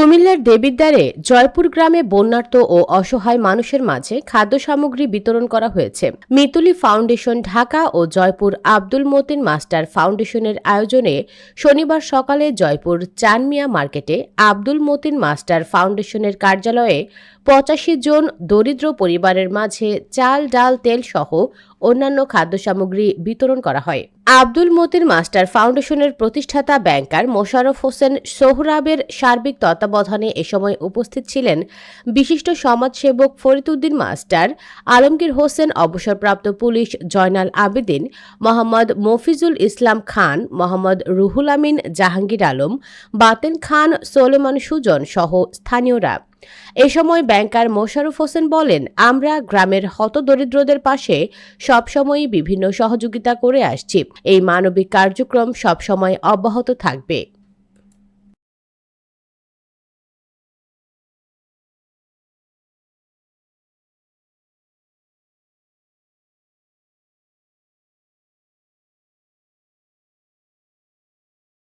কুমিল্লার দেবিদ্বারে জয়পুর গ্রামে বন্যার্ত ও অসহায় মানুষের মাঝে খাদ্য সামগ্রী বিতরণ করা হয়েছে। মিতুলি ফাউন্ডেশন ঢাকা ও জয়পুর আব্দুল মতিন মাস্টার ফাউন্ডেশনের আয়োজনে শনিবার সকালে জয়পুর চানমিয়া মার্কেটে আব্দুল মতিন মাস্টার ফাউন্ডেশনের কার্যালয়ে পঁচাশি জন দরিদ্র পরিবারের মাঝে চাল, ডাল, তেল সহ অন্যান্য খাদ্য সামগ্রী বিতরণ করা হয়। আব্দুল মতিন মাস্টার ফাউন্ডেশনের প্রতিষ্ঠাতা ব্যাংকার মোশাররফ হোসেন সোহরাবের সার্বিক তত্ত্বাবধানে এ সময় উপস্থিত ছিলেন বিশিষ্ট সমাজসেবক ফরিদউদ্দিন মাস্টার, আলমগীর হোসেন, অবসরপ্রাপ্ত পুলিশ জয়নাল আবেদিন, মোহাম্মদ মফিজুল ইসলাম খান, মোহাম্মদ রুহুল আমিন জাহাঙ্গীর আলম, বাতেন খান, সোলেমান সুজন সহ স্থানীয়রা। এ সময় ব্যাংকার মোশারুফ হোসেন বলেন, আমরা গ্রামের হত দরিদ্রদের পাশে সবসময়ই বিভিন্ন সহযোগিতা করে আসছি। এই মানবিক কার্যক্রম সবসময় অব্যাহত থাকবে।